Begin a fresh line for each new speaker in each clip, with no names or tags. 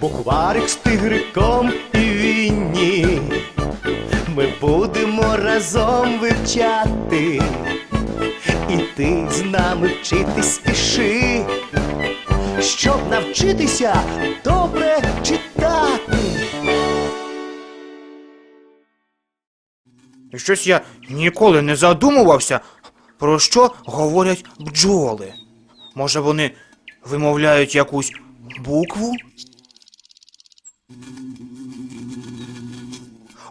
Букварик з тигриком і вінні. Ми будемо разом вивчати. І ти з нами вчитись спіши, щоб навчитися добре читати.
Щось я ніколи не задумувався, про що говорять бджоли. Може, вони вимовляють якусь букву?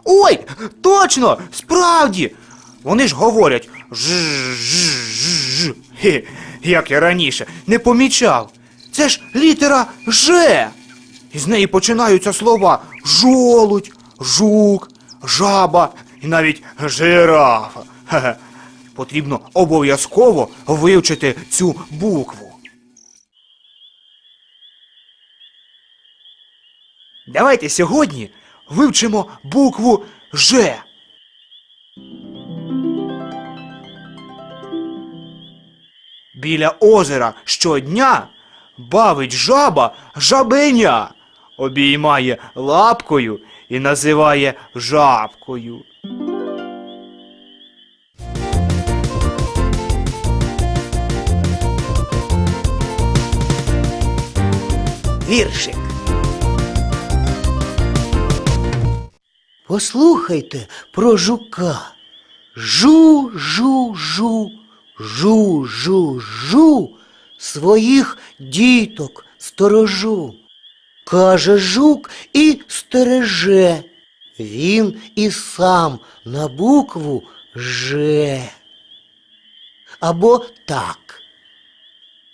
Ой, точно! Справді! Вони ж говорять ж-ж-ж-ж. Хе, Як я раніше не помічав. Це ж літера Ж. І з неї починаються слова жолудь, жук, жаба і навіть жирафа. Потрібно обов'язково вивчити цю букву. Давайте сьогодні вивчимо букву Ж. Біля озера щодня бавить жаба жабеня, обіймає лапкою і називає жабкою.
Віршик.
Послухайте про жука. Жу, жу, жу, жу, жу, жу, своїх діток сторожу. Каже жук і стереже. Він і сам на букву Ж. Або так.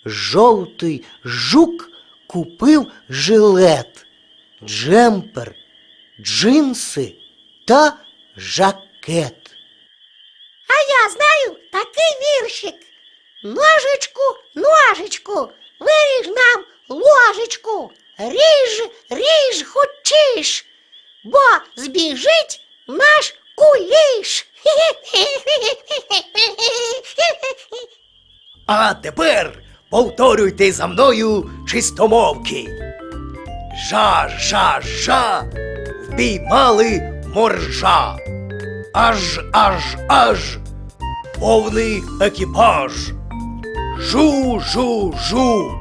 Жовтий жук купив жилет, джемпер, джинси та жакет.
А я знаю такий віршик. Ножичку, ножичку, виріж нам ложечку. Ріж, ріж, хочеш, бо збіжить наш куліш.
А тепер повторюйте за мною чистомовки. Жа, жа, жа, впіймали моржа. Аж, аж, аж, повний екіпаж. Жу, жу, жу,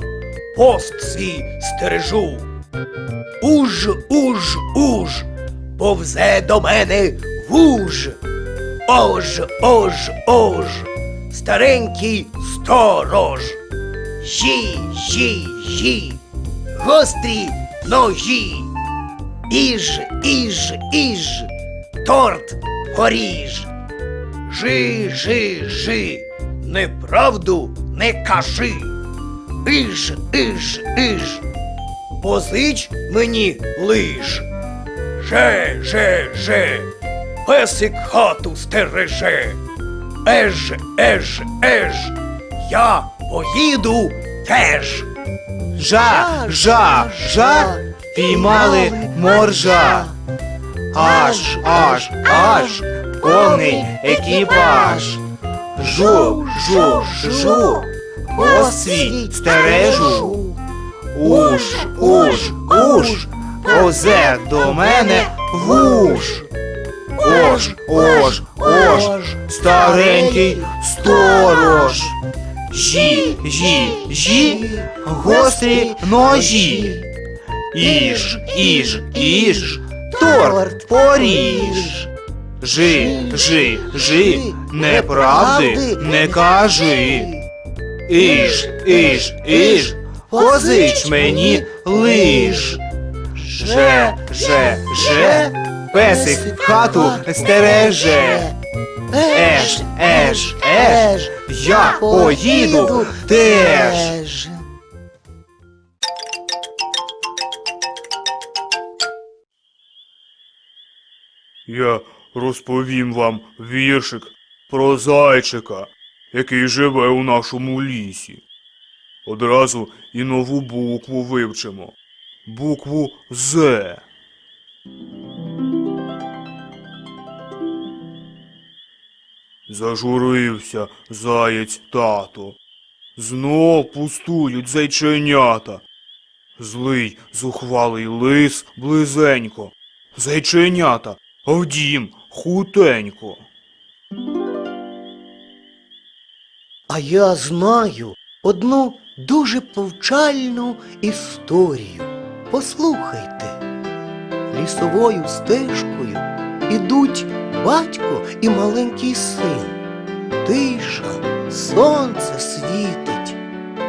пост свій стережу. Уж, уж, уж, повзе до мене вуж. Ож, ож, ож, старенький сторож. Жі, жі, жі, гострі ножі. Іж, іж, іж, торт поріж. Жи, жи, жи, неправду не кажи. Іж, іж, іж, позич мені лиш. Же, же, же, песик хату стереже. Еж, еж, еж, я поїду теж.
Жа, жа, жа, піймали моржа. Аж, аж, аж, повний екіпаж. Жу, жу, жу, освій стережу. Уж, уж, уж, повзе до мене вуж. Ож, ож, ож, старенький сторож. Жі, жі, жі, гострі ножі. Іж, іж, іж, торт поріж. Жи, жи, жи, неправди не кажи. Іж, іж, іж, позич мені лиш. Же, же, же, песик хату стереже. Еш, еш, еш, я поїду теж.
Я розповім вам віршик про зайчика, який живе у нашому лісі. Одразу і нову букву вивчимо. Букву З. Зажурився заєць тато. Знов пустують зайченята. злий, зухвалий лис близенько, зайченята, а хутенько.
А я знаю одну дуже повчальну історію. Послухайте. Лісовою стежкою ідуть батько і маленький син. Тиша, сонце світить,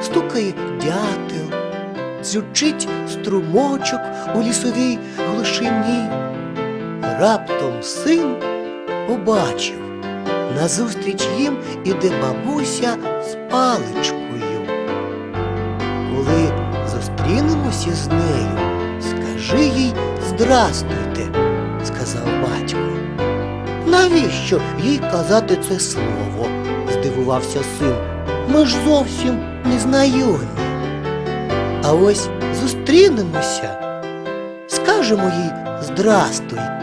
стукає дятел, дзючить струмочок у лісовій глушині. Раптом син побачив. Назустріч їм іде бабуся з паличкою. Коли зустрінемося з нею, скажи їй здрастуйте, сказав батько. Навіщо їй казати це слово? здивувався син. Ми ж зовсім не знайомі. А ось зустрінемося, скажемо їй здрастуйте.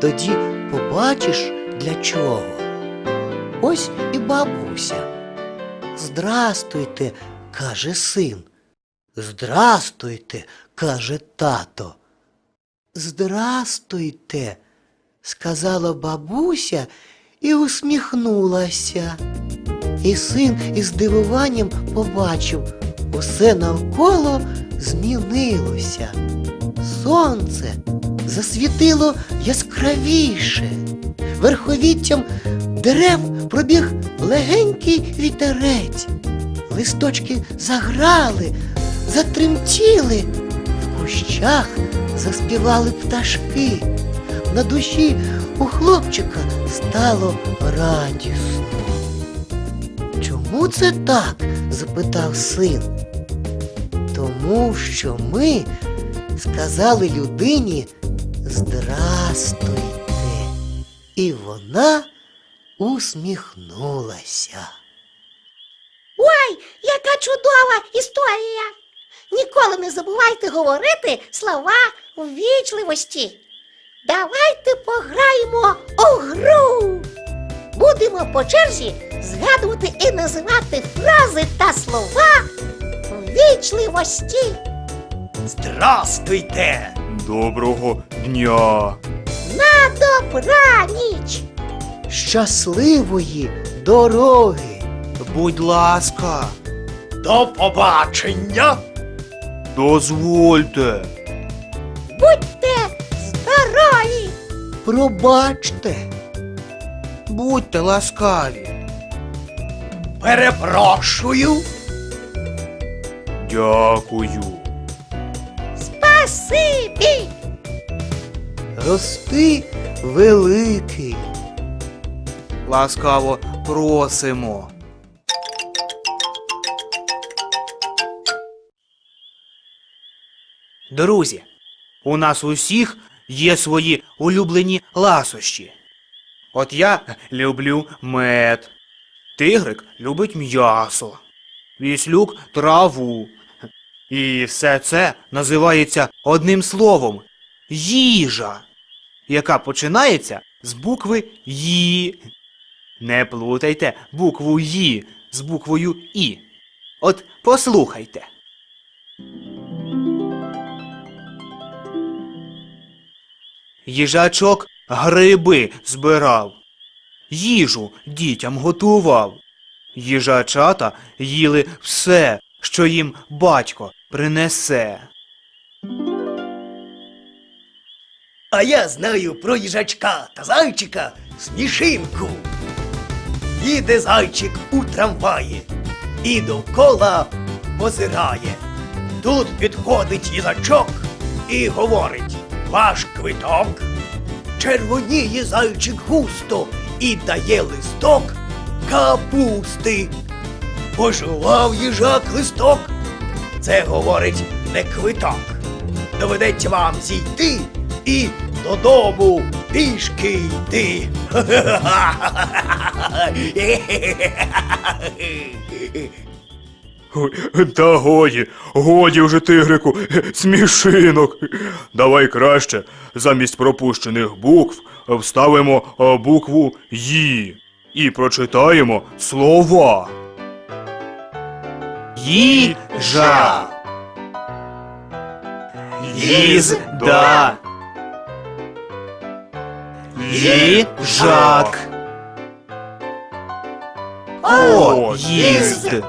Тоді побачиш для чого. Ось і бабуся. Здрастуйте, каже син. Здрастуйте, каже тато. Здрастуйте, сказала бабуся і усміхнулася. І син із здивуванням побачив, усе навколо змінилося. Сонце засвітило яскравіше. Верховіттям дерев пробіг легенький вітерець. Листочки заграли, затремтіли, в кущах заспівали пташки. На душі у хлопчика стало радісно. Чому це так? запитав син. Тому що ми сказали людині здрастуйте. І вона усміхнулася.
Ой, яка чудова історія! Ніколи не забувайте говорити слова ввічливості. Давайте пограємо у гру. Будемо по черзі згадувати і називати фрази та слова ввічливості.
Здрастуйте!
Доброго дня!
На добраніч!
Щасливої дороги!
Будь ласка,
До побачення!
Дозвольте!
Будьте здорові!
Пробачте!
будьте ласкаві.
Перепрошую!
Дякую!
Спасибі!
Рости великий!
Ласкаво просимо. Друзі, у нас усіх є свої улюблені ласощі. От я люблю мед. Тигрик любить м'ясо. Віслюк траву. І все це називається одним словом їжа, яка починається з букви Ї. Не плутайте букву Ї з буквою І. От послухайте. Їжачок гриби збирав, їжу дітям готував. Їжачата їли все, що їм батько принесе.
А я знаю про їжачка та зайчика смішинку. Їде зайчик у трамваї і довкола позирає. Тут підходить їжачок і говорить ваш квиток. Червоніє зайчик густо і дає листок капусти. Пожував їжак листок. Це говорить не квиток. Доведеться вам зійти і додому пішки йти.
Та годі, годі вже тигрику, смішинок. Давай краще замість пропущених букв вставимо букву Ї і прочитаємо слова.
Їжа. Їзда. Їжак. Поїзд.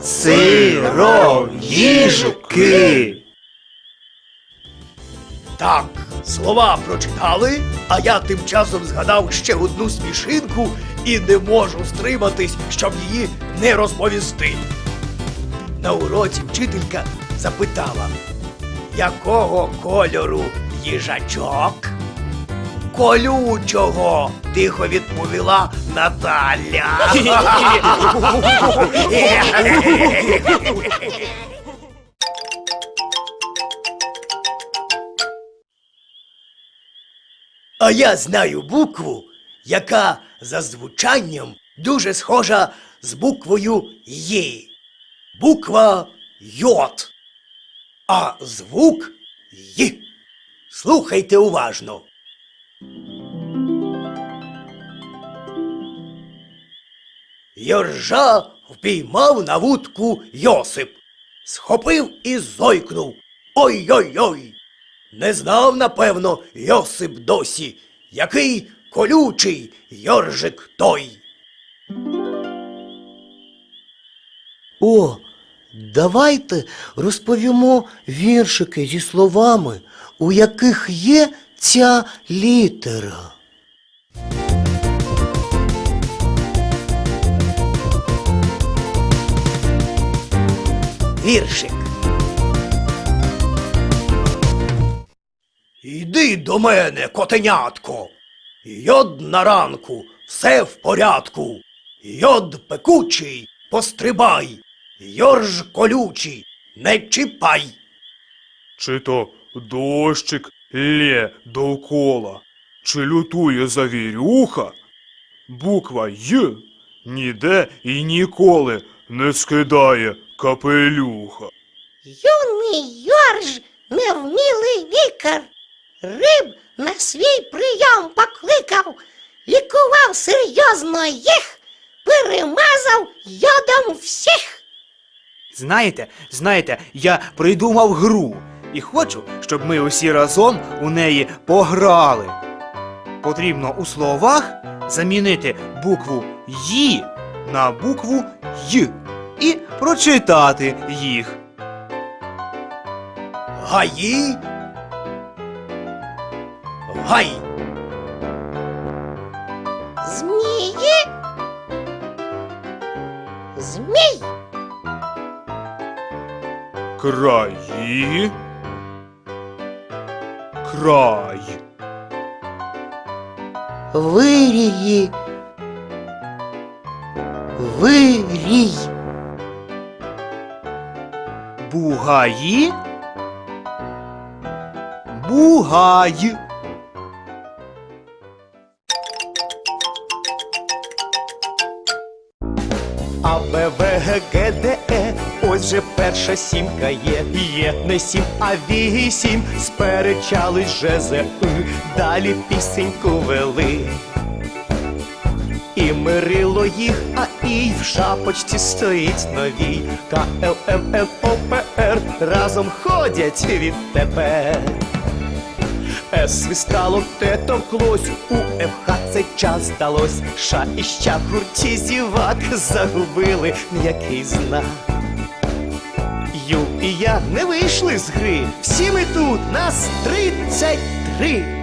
Сироїжки.
Так, слова прочитали, а я тим часом згадав ще одну смішинку і не можу стриматись, щоб її не розповісти. На уроці вчителька запитала, якого кольору їжачок? Колючого, тихо відповіла Наталя. А я знаю букву, яка за звучанням дуже схожа з буквою Ї. Буква Йот. А звук Й. Слухайте уважно. Йоржа впіймав на вудку Йосип, схопив і зойкнув. Ой-ой-ой. Не знав, напевно, Йосип досі, який колючий Йоржик той.
О, давайте розповімо віршики зі словами, у яких є ця літера.
Віршик. Іди до мене, котенятко. Йод на ранку, все в порядку. Йод пекучий, пострибай. Йорж колючий, не чіпай.
Чи то дощик лє довкола, чи лютує завірюха? Буква Й ніде і ніколи не скидає капелюха.
Юний Йорж, невмілий лікар, риб на свій прийом покликав, лікував серйозно їх, перемазав йодом всіх.
Знаєте, знаєте, я придумав гру і хочу, щоб ми усі разом у неї пограли. Потрібно у словах замінити букву Ї на букву Й і прочитати їх.
Гаї. Гай.
Змії. Змій.
Краї. Край.
Вирії. Вирій.
Бугаї. Бугай.
А Б, В, Г, Д, перша сімка є. Є не сім, а вісім. Сперечались И, далі пісеньку вели. І мирило їх, а і в шапочці стоїть новій. К, Л, М, Н, О, П, Р разом ходять відтепер. С свистало, те товклось, у ФХ цей час здалось. Ша і ща гурті зівак загубили м'який знак. Ю і я не вийшли з гри. Всі ми тут, нас тридцять три.